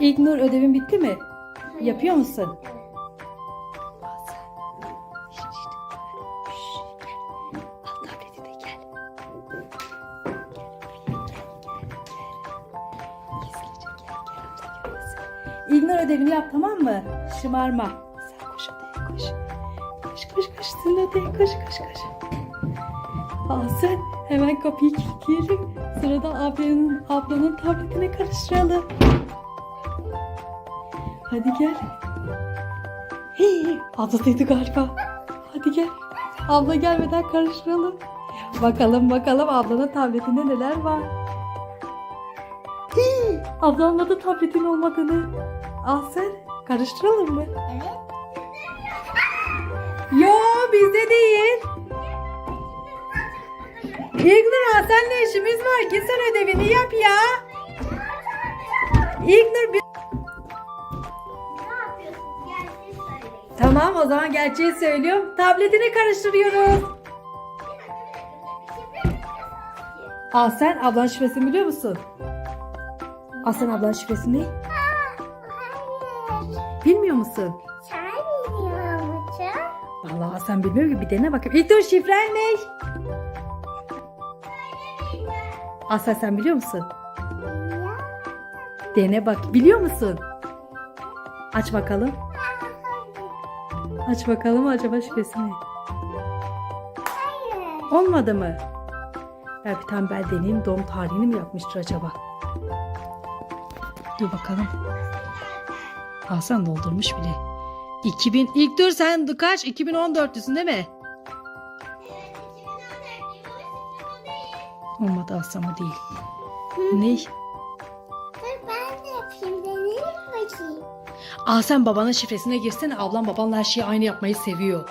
İlknur ödevin bitti mi? Yapıyor musun? Al tableti de gel. İlknur ödevini yap tamam mı? Şımarma. Sen koş odaya koş. Koş koş koş. Sen odaya koş koş koş. Aa sen hemen kapıyı kilitleyelim. Sırada ablanın, ablanın tabletine karıştıralım. Hadi gel. Hii, abla dedi galiba. Hadi gel. Abla gelmeden karıştıralım. Bakalım bakalım ablanın tabletinde neler var. Hii, abla anladı tabletin olmadığını. Al sen. Karıştıralım mı? Evet. Yo bizde değil. İlknur senle işimiz var. Git sen ödevini yap ya. İlknur bir... Tamam o zaman gerçeği söylüyorum. Tabletini karıştırıyoruz. Sen ablan şifresini biliyor musun? Sen ablan şifresini ne? Bilmiyor musun? Sen biliyor musun? Vallahi sen bilmiyor ki bir dene bakayım. İlk dur şifren ne? Asel sen biliyor musun? Dene bak. Biliyor musun? Aç bakalım. Aç bakalım acaba şifresi ne? Hayır. Olmadı mı? Tane ben deneyeyim. Doğum tarihini mi yapmıştır acaba? Dur bakalım. Hasan doldurmuş bile. 2000 ilk dur sen kaç? 2014'lüsün değil mi? Olmadı Hasan o değil. Ne? Dur ben de yapayım. Deneyim bakayım. Aa sen babanın şifresine girsene. Ablam babanla her şeyi aynı yapmayı seviyor.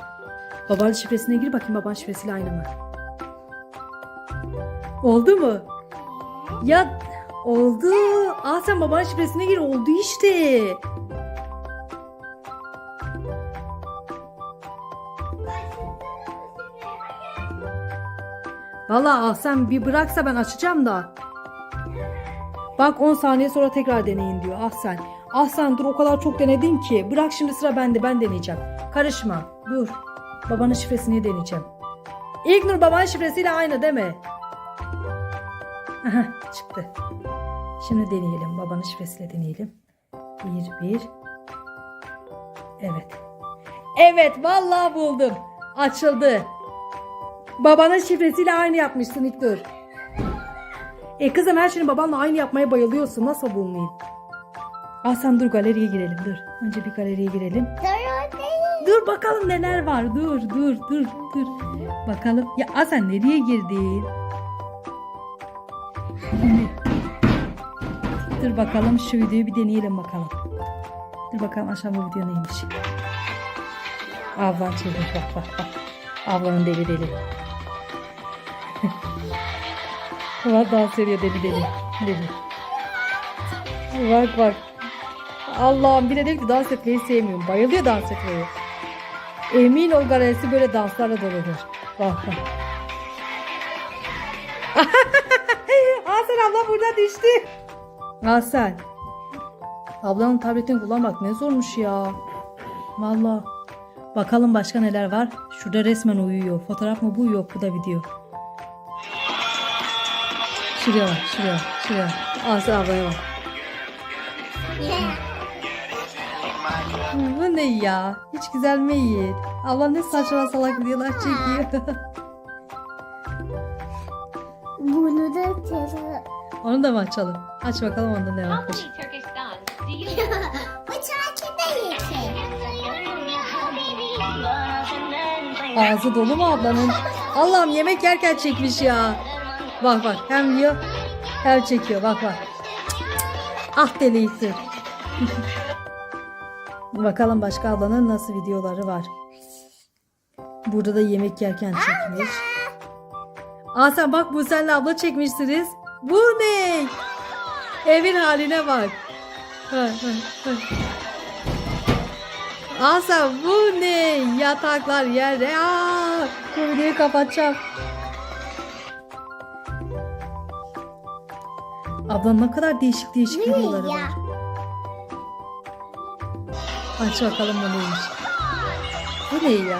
Babanın şifresine gir bakayım babanın şifresiyle aynı mı? Oldu mu? Ya oldu. Aa sen babanın şifresine gir oldu işte. Valla ah sen bir bıraksa ben açacağım da. Bak 10 saniye sonra tekrar deneyin diyor ah sen. Ah sen dur o kadar çok denedin ki. Bırak şimdi sıra bende ben deneyeceğim. Karışma dur. Babanın şifresini deneyeceğim. İlknur babanın şifresiyle aynı değil mi? Aha, çıktı. Şimdi deneyelim. Babanın şifresiyle deneyelim. Bir, bir. Evet. Evet vallahi buldum. Açıldı. Babanın şifresiyle aynı yapmışsın İlknur. E kızım her şeyini babanla aynı yapmaya bayılıyorsun. Nasıl bulmayayım? Ah sen dur galeriye girelim dur. Önce bir galeriye girelim. Dur o değil. Dur bakalım neler var. Dur dur dur dur. Bakalım. Ya ah sen nereye girdin? dur bakalım şu videoyu bir deneyelim bakalım. Dur bakalım aşağı bu video neymiş. Ablan çevir bak bak bak. Ablanın deli deli. Bak dans ediyor deli deli. Deli. Bak bak. Allah'ım bir de diyor ki dans etmeyi sevmiyorum. Bayılıyor dans etmeyi. Emin ol galerisi böyle danslarla doludur. Bak bak. Hasan abla burada düştü. Hasan. Ablanın tabletini kullanmak ne zormuş ya. Valla. Bakalım başka neler var. Şurada resmen uyuyor. Fotoğraf mı bu? Yok bu da video. Şuraya bak, şuraya, şuraya. Hasan ablaya bak. Bu ne ya? Hiç güzel mi iyi? Allah ne saçma salak videolar çekiyor. Bunu da açalım. Onu da mı açalım? Aç bakalım onda ne varmış. Ağzı dolu mu ablanın? Allah'ım yemek yerken çekmiş ya. Bak bak hem yiyor hem çekiyor bak bak. Ah deliydi. Bakalım başka ablanın nasıl videoları var. Burada da yemek yerken çekmiş. Aa sen bak bu senle abla çekmişsiniz. Bu ne? Evin haline bak. Ha. Asa bu ne? Yataklar yerde. Aa, bu videoyu kapatacağım. Ablam ne kadar değişik değişik videoları ya? var. Aç bakalım bu neymiş. Bu ne ya?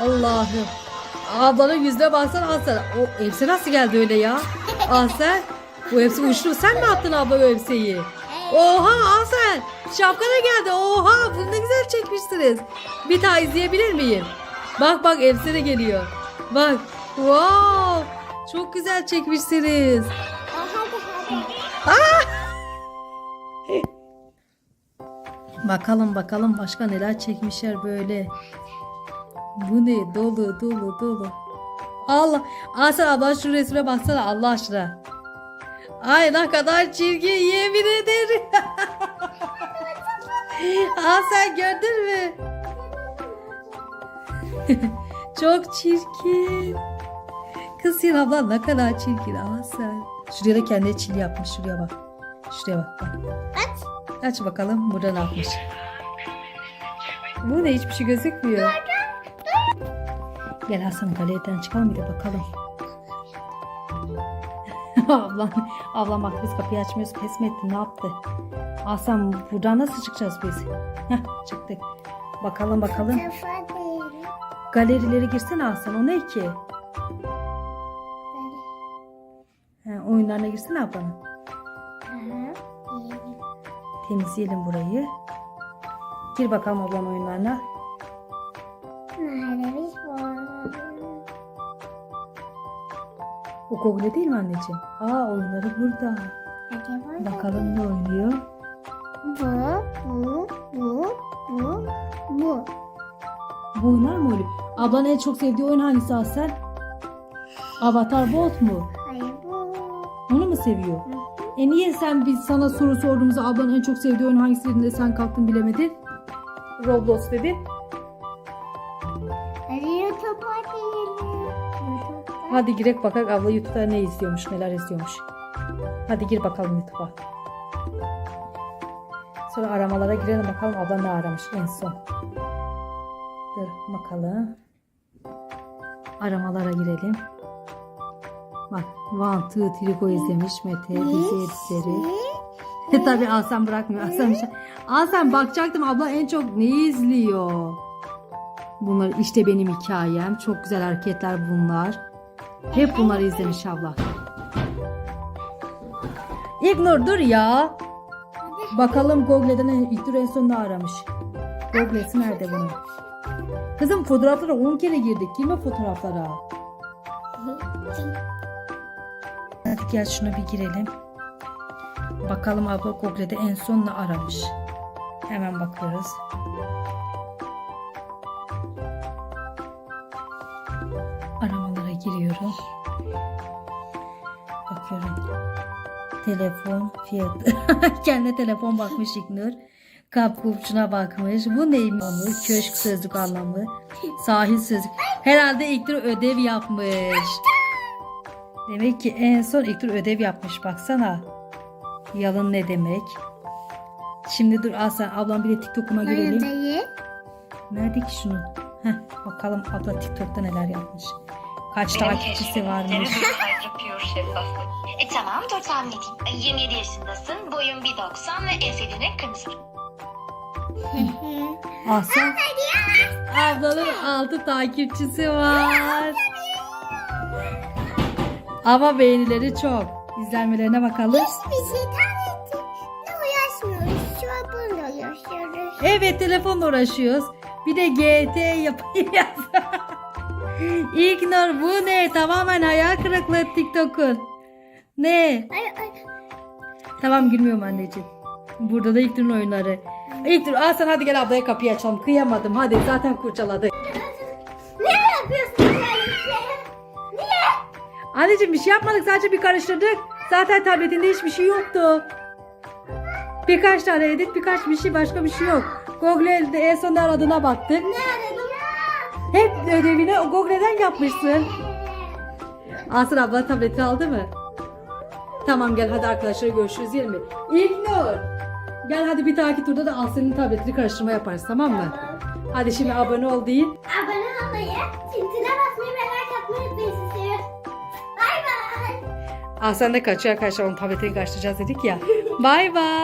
Allah'ım. Ablanın yüzüne baksana Asel. O elbise nasıl geldi öyle ya? Asel. Bu elbise uçtu. Sen mi attın abla bu elbiseyi? Oha Asel. Şapka da geldi. Oha bunu ne güzel çekmişsiniz. Bir daha izleyebilir miyim? Bak bak elbise de geliyor. Bak. Wow. Çok güzel çekmişsiniz. Bakalım bakalım başka neler çekmişler böyle. Bu ne? Dolu dolu dolu. Allah. Asel abla şu resme baksana Allah aşkına. Ay ne kadar çirkin yemin ederim. Asel gördün mü? Çok çirkin. Kız Sin abla ne kadar çirkin Asel. Şuraya da kendine çil yapmış şuraya bak. Şuraya bak bak. Aç. Aç bakalım burada ne yapmış. Bu ne hiçbir şey gözükmüyor. Gel Hasan galeriden çıkalım bir de bakalım. ablam, ablam bak biz kapıyı açmıyoruz pes mi etti ne yaptı? Hasan buradan nasıl çıkacağız biz? Heh, çıktık. Bakalım bakalım. Galerileri girsene Hasan o ne ki? Oyunlarına girsene ablanın. Aha. Temizleyelim burayı. Gir bakalım ablanın oyunlarına. Nerede biz bu? O Google değil mi anneciğim? Aa oyunları burada. Bakalım ne oynuyor? Bu, bu, bu, bu, bu. Bu oyunlar mı oynuyor? Ablanın en çok sevdiği oyun hangisi Asel? Avatar Bolt mu? Onu mu seviyor? E niye sen biz sana soru sorduğumuzda ablanın en çok sevdiği oyun hangisi dediğinde sen kalktın bilemedin? Roblox dedin. Hadi YouTube'a girelim. YouTube'da. Hadi girek bakak abla YouTube'da ne izliyormuş, neler izliyormuş. Hadi gir bakalım YouTube'a. Sonra aramalara girelim bakalım abla ne aramış en son. Dur bakalım. Aramalara girelim. Bak One Two Three Go izlemiş Mete dizi editleri. Tabii Aslan bırakmıyor. Aslan, Aslan bakacaktım abla en çok ne izliyor? Bunlar işte benim hikayem. Çok güzel hareketler bunlar. Hep bunları izlemiş abla. İgnur dur ya. Bakalım Google'den dur en son ne aramış? Google'si nerede bunun? Kızım fotoğraflara 10 kere girdik. Girme fotoğraflara. Gel şuna bir girelim. Bakalım abla Google'de en son ne aramış? Hemen bakıyoruz. Aramalara giriyorum. Bakıyorum. Telefon fiyatı. Kendi telefon bakmış İknur. Kap kupçuna bakmış. Bu neymiş? Köşk sözlük anlamı. Sahil sözlük. Herhalde İknur ödev yapmış. Demek ki en son İknur ödev yapmış. Baksana. Yalın ne demek? Şimdi dur Aslan ablam bir de TikTok'uma girelim. Neredeyi? Nerede ki şunun? Heh, bakalım abla TikTok'ta neler yapmış. Kaç takipçisi varmış. Hydra Pure şeffaflık. E tamam dur tahmin edeyim. 27 yaşındasın, boyun 1.90 ve en sevdiğin renk kırmızı. Aslan. Ablanın 6 takipçisi var. Ama beğenileri çok. İzlenmelerine bakalım. Hiçbir şey ne uğraşmıyoruz. Bununla uğraşıyoruz. Evet telefonla uğraşıyoruz. Bir de GT yapacağız. İgnor bu ne? Tamamen hayal kırıklığı TikTok'un. Ne? Ay ay. Tamam gülmüyorum anneciğim. Burada da İlknur'un oyunları. İlknur al sen hadi gel ablaya kapıyı açalım. Kıyamadım hadi zaten kurcaladık. Anneciğim bir şey yapmadık sadece bir karıştırdık. Zaten tabletinde hiçbir şey yoktu. Birkaç tane edit birkaç bir şey başka bir şey yok. Google'de en son aradığına baktık. Ne aradın? Hep ödevini Google'den yapmışsın. Asır abla tableti aldı mı? Tamam gel hadi arkadaşlar görüşürüz diyelim mi? İlknur. Gel hadi bir dahaki turda da Aslı'nın tabletini karıştırma yaparız tamam mı? Hadi şimdi abone ol deyin. Abone olmayı, çintine basmayı ve like atmayı unutmayın bay. Aslan da kaçıyor arkadaşlar onun tabletini karıştıracağız dedik ya. Bay bay.